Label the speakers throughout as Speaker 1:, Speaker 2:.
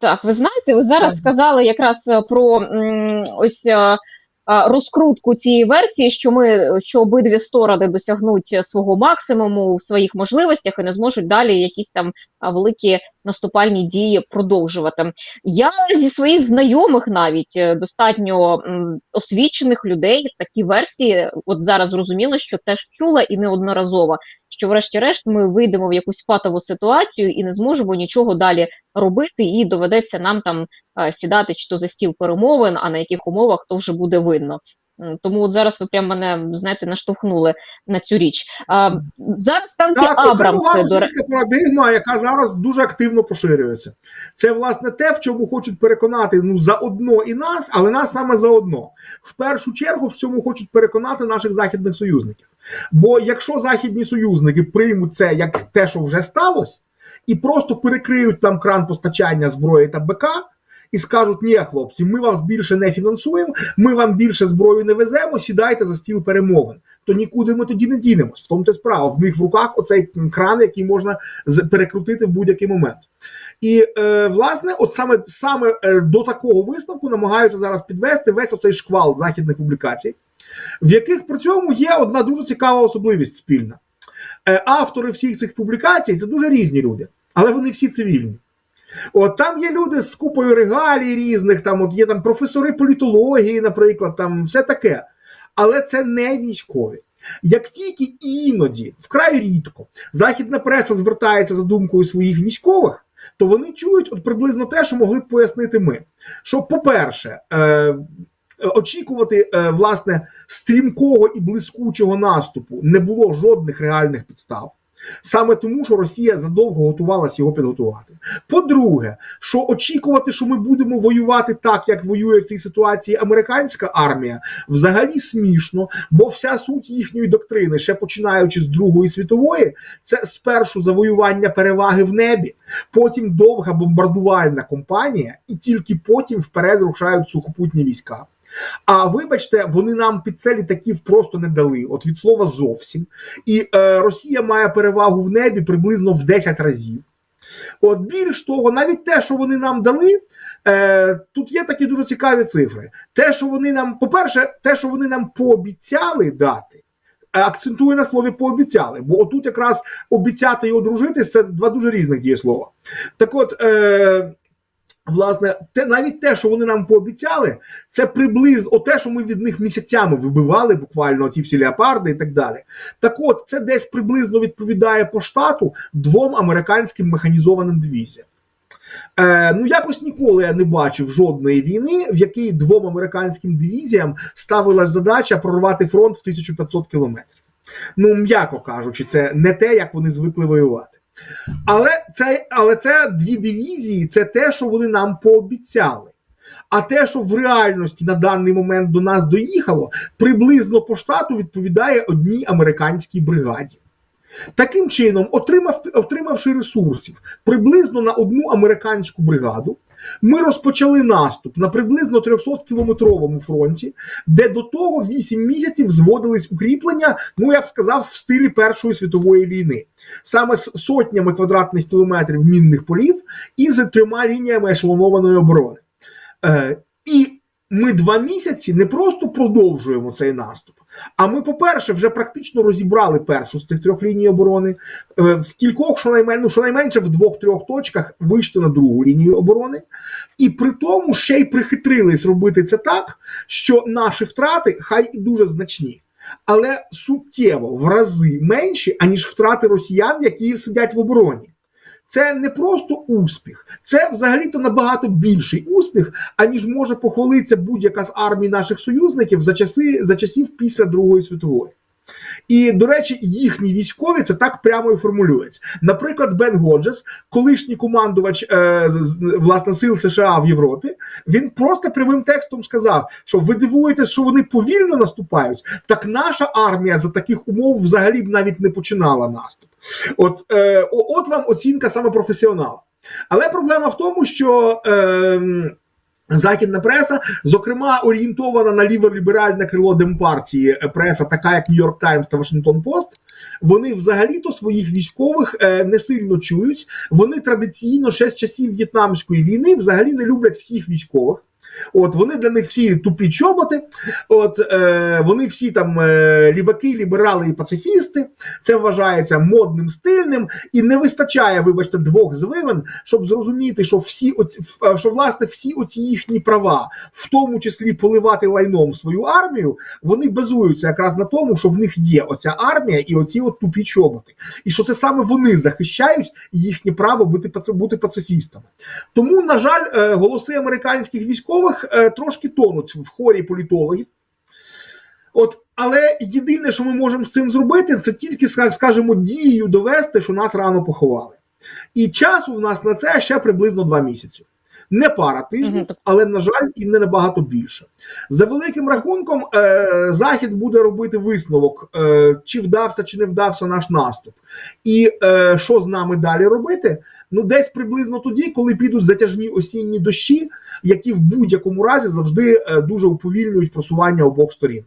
Speaker 1: Так, ви знаєте, ви зараз
Speaker 2: Так.
Speaker 1: сказали якраз е, про ось е, розкрутку цієї версії, що ми що обидві сторони досягнуть е, свого максимуму в своїх можливостях і не зможуть далі якісь там великі наступальні дії продовжувати. Я зі своїх знайомих навіть е, достатньо освічених людей такі версії, от зараз зрозуміло, що теж чула і неодноразово, що врешті-решт ми вийдемо в якусь патову ситуацію і не зможемо нічого далі робити, і доведеться нам там е, сідати чи то за стіл перемовин, а на яких умовах то вже буде видно. Тому от зараз ви прямо мене знаєте наштовхнули на цю річ. А, зараз танки
Speaker 2: Так,
Speaker 1: Абрамси до
Speaker 2: російська парадигма, яка зараз дуже активно поширюється. Це власне те, в чому хочуть переконати ну заодно і нас, але нас саме заодно. В першу чергу в цьому хочуть переконати наших західних союзників. Бо якщо західні союзники приймуть це як те, що вже сталося, і просто перекриють там кран постачання зброї та БК. І скажуть, ні, хлопці, ми вас більше не фінансуємо, ми вам більше зброю не веземо, сідайте за стіл перемовин. То нікуди ми тоді не дінемось. В тому те справа. В них в руках оцей кран, який можна перекрутити в будь-який момент. І е, власне, от саме саме е, до такого висновку намагаються зараз підвести весь оцей шквал західних публікацій, в яких при цьому є одна дуже цікава особливість спільна. Е, автори всіх цих публікацій це дуже різні люди, але вони всі цивільні. От там є люди з купою регалій різних, там от є там професори політології, наприклад, там все таке. Але це не військові. Як тільки іноді, вкрай рідко, західна преса звертається за думкою своїх військових, то вони чують от приблизно те, що могли б пояснити ми. Що, по-перше, е, очікувати е, власне стрімкого і блискучого наступу не було жодних реальних підстав. Саме тому, що Росія задовго готувалася його підготувати. По-друге, що очікувати, що ми будемо воювати так, як воює в цій ситуації американська армія, взагалі смішно, бо вся суть їхньої доктрини, ще починаючи з Другої світової, це спершу завоювання переваги в небі, потім довга бомбардувальна кампанія, і тільки потім вперед рушають сухопутні війська. А вибачте, вони нам під це літаків просто не дали. От від слова зовсім. І е, Росія має перевагу в небі приблизно в 10 разів. От більш того, навіть те, що вони нам дали, е, тут є такі дуже цікаві цифри. Те, що вони нам, по-перше, те, що вони нам пообіцяли дати. е, Акцентує на слові пообіцяли, бо отут якраз обіцяти і одружитись це два дуже різних дієслова. Так от, е, власне, те, навіть те, що вони нам пообіцяли, це приблизно те, що ми від них місяцями вибивали, буквально ці всі леопарди і так далі. Так от, це десь приблизно відповідає по штату двом американським механізованим дивізіям. Е, ну, якось ніколи я не бачив жодної війни, в якій двом американським дивізіям ставилась задача прорвати фронт в 1500 кілометрів. Ну, м'яко кажучи, це не те, як вони звикли воювати. Але це, але це дві дивізії, це те, що вони нам пообіцяли. А те, що в реальності на даний момент до нас доїхало, приблизно по штату відповідає одній американській бригаді. Таким чином, отримав, отримавши ресурсів приблизно на одну американську бригаду, ми розпочали наступ на приблизно 300-кілометровому фронті, де до того 8 місяців зводились укріплення, ну я б сказав, в стилі Першої світової війни, саме з сотнями квадратних кілометрів мінних полів і з трьома лініями ешелонованої оборони. Е, і ми два місяці не просто продовжуємо цей наступ. А ми, по-перше, вже практично розібрали першу з тих трьох ліній оборони. Е, В кількох, щонаймен, ну, щонайменше в двох-трьох точках вийшли на другу лінію оборони. І при тому ще й прихитрились робити це так, що наші втрати хай і дуже значні. Але суттєво в рази менші, аніж втрати росіян, які сидять в обороні. Це не просто успіх, це взагалі-то набагато більший успіх, аніж може похвалитися будь-яка з армій наших союзників за часи за часів після Другої світової. І, до речі, їхні військові це так прямо і формулюють. Наприклад, Бен Годжес, колишній командувач е, власне сил США в Європі, він просто прямим текстом сказав, що ви дивуєтесь, що вони повільно наступають. Так наша армія за таких умов взагалі б навіть не починала наступ. От, е, от вам оцінка саме професіонала. Але проблема в тому, що. Е, Західна преса, зокрема, орієнтована на ліволіберальне крило демпартії е, преса, така як Нью-Йорк Таймс та Вашингтон Пост, вони взагалі-то своїх військових е, не сильно чують. Вони традиційно ще з часів В'єтнамської війни взагалі не люблять всіх військових. От вони для них всі тупі чоботи, от е, вони всі там е, ліваки, ліберали і пацифісти. Це вважається модним, стильним, і не вистачає, вибачте, двох звивин, щоб зрозуміти, що всі оці, е, що власне всі оці їхні права, в тому числі поливати лайном свою армію, вони базуються якраз на тому, що в них є оця армія і оці от тупі чоботи, і що це саме вони захищають їхнє право бути бути пацифістами. Тому, на жаль, е, голоси американських військових е, трошки тонуть в хорі політологів. От, але єдине, що ми можемо з цим зробити, це тільки скажімо, дією довести, що нас рано поховали. І часу в нас на це ще приблизно два місяці. Не пара тижнів, але на жаль, і не набагато більше. За великим рахунком, е, захід буде робити висновок, е, чи вдався, чи не вдався наш наступ, і е, що з нами далі робити. Ну, десь приблизно тоді, коли підуть затяжні осінні дощі, які в будь-якому разі завжди дуже уповільнюють просування обох сторін.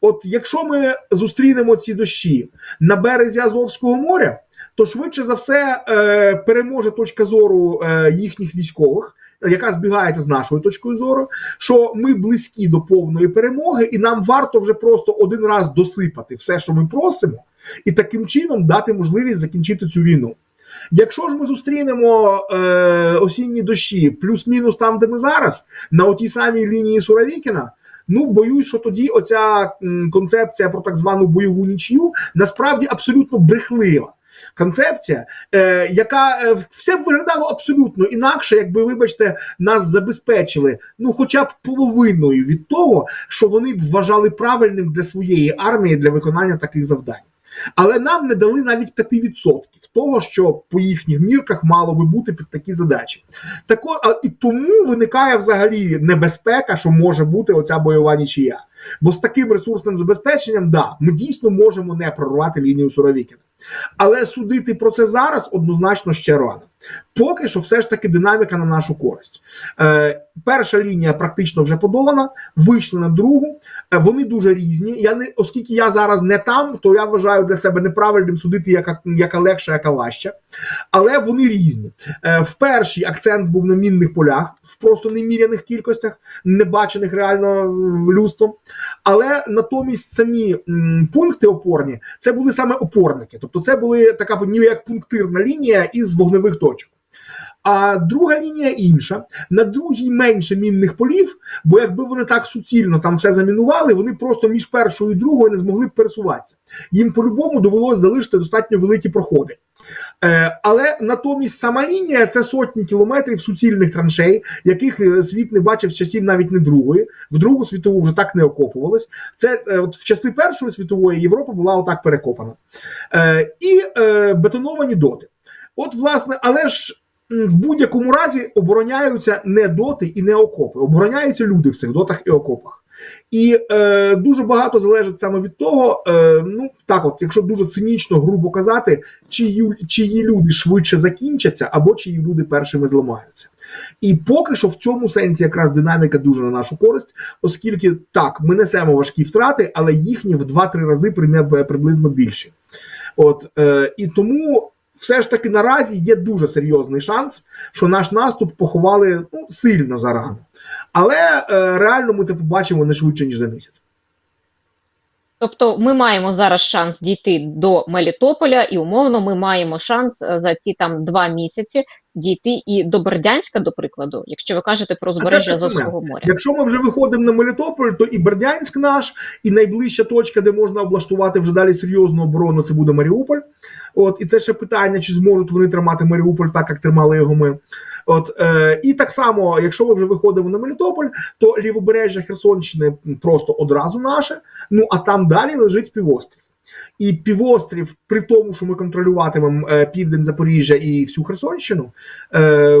Speaker 2: От якщо ми зустрінемо ці дощі на березі Азовського моря, то швидше за все е, переможе точка зору е, їхніх військових, яка збігається з нашою точкою зору, що ми близькі до повної перемоги, і нам варто вже просто один раз досипати все, що ми просимо, і таким чином дати можливість закінчити цю війну. Якщо ж ми зустрінемо е, осінні дощі, плюс-мінус там, де ми зараз, на отій самій лінії Суровікіна, ну боюсь, що тоді оця концепція про так звану бойову нічю насправді абсолютно брехлива. Концепція, е, яка е, все б виглядало абсолютно інакше, якби, вибачте, нас забезпечили ну, хоча б половиною від того, що вони б вважали правильним для своєї армії для виконання таких завдань. Але нам не дали навіть 5% того, що по їхніх мірках мало би бути під такі задачі. Так а, і тому виникає взагалі небезпека, що може бути оця бойова нічия. Бо з таким ресурсним забезпеченням, да, ми дійсно можемо не прорвати лінію Суровікіна. Але судити про це зараз однозначно ще рано. Поки що, все ж таки, динаміка на нашу користь. Е, перша лінія практично вже подолана, вийшли на другу. Е, вони дуже різні. Я не, оскільки я зараз не там, то я вважаю для себе неправильним судити, яка, яка легша, яка важча. Але вони різні. Е, в першій акцент був на мінних полях в просто неміряних кількостях, не бачених реально людством. Але натомість самі пункти опорні це були саме опорники. Тобто, це були така ніби як пунктирна лінія із вогневих точок. А друга лінія інша. На другій менше мінних полів, бо якби вони так суцільно там все замінували, вони просто між першою і другою не змогли б пересуватися. Їм по-любому довелося залишити достатньо великі проходи. Е, але натомість сама лінія це сотні кілометрів суцільних траншей, яких е, світ не бачив з часів навіть не другої. В Другу світову вже так не окопувалось. Це е, от в часи Першої світової Європа була отак перекопана. І бетоновані доти. От, власне, але ж в будь-якому разі обороняються не доти і не окопи. Обороняються люди в цих дотах і окопах. І е, дуже багато залежить саме від того, е, ну так, от, якщо дуже цинічно, грубо казати, чиї, чиї люди швидше закінчаться, або чиї люди першими зламаються. І поки що в цьому сенсі якраз динаміка дуже на нашу користь, оскільки так, ми несемо важкі втрати, але їхні в 2-3 рази примя- приблизно більші. От е, і тому все ж таки наразі є дуже серйозний шанс, що наш наступ поховали ну, сильно зарано. Але е, реально ми це побачимо не швидше, ніж за місяць.
Speaker 1: Тобто ми маємо зараз шанс дійти до Мелітополя, і умовно ми маємо шанс е, за ці там два місяці дійти і до Бердянська, до прикладу, якщо ви кажете про
Speaker 2: саме.
Speaker 1: Азовського моря.
Speaker 2: Якщо ми вже виходимо на Мелітополь, то і Бердянськ наш, і найближча точка, де можна облаштувати вже далі серйозну оборону, це буде Маріуполь. От і це ще питання, чи зможуть вони тримати Маріуполь так, як тримали його ми. От е, і так само, якщо ми вже виходимо на Мелітополь, то лівобережжя Херсонщини просто одразу наше. Ну а там далі лежить півострів. І півострів, при тому, що ми контролюватимемо е, південь Запоріжжя і всю Херсонщину, е,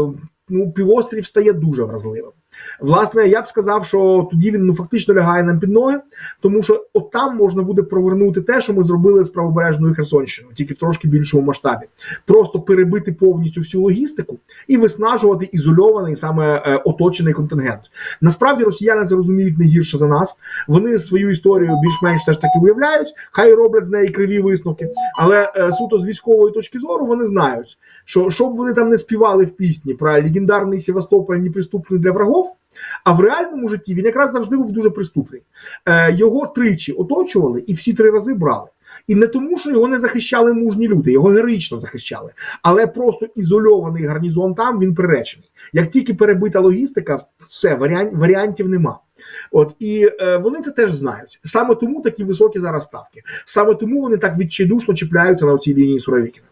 Speaker 2: ну півострів стає дуже вразливим. Власне, я б сказав, що тоді він ну фактично лягає нам під ноги, тому що от там можна буде провернути те, що ми зробили з правобережною Херсонщиною, тільки в трошки більшому масштабі. Просто перебити повністю всю логістику і виснажувати ізольований саме е, оточений контингент. Насправді росіяни це розуміють не гірше за нас. Вони свою історію більш-менш все ж таки виявляють, хай роблять з неї криві висновки. Але е, суто з військової точки зору вони знають, що щоб вони там не співали в пісні про легендарний Севастополь неприступний для врагов. А в реальному житті він якраз завжди був дуже приступний. Е, його тричі оточували і всі три рази брали. І не тому, що його не захищали мужні люди, його героїчно захищали, але просто ізольований гарнізон там він приречений. Як тільки перебита логістика, все варіан- варіантів нема. От і е, вони це теж знають. Саме тому такі високі зараз ставки. Саме тому вони так відчайдушно чіпляються на цій лінії Суровікіна.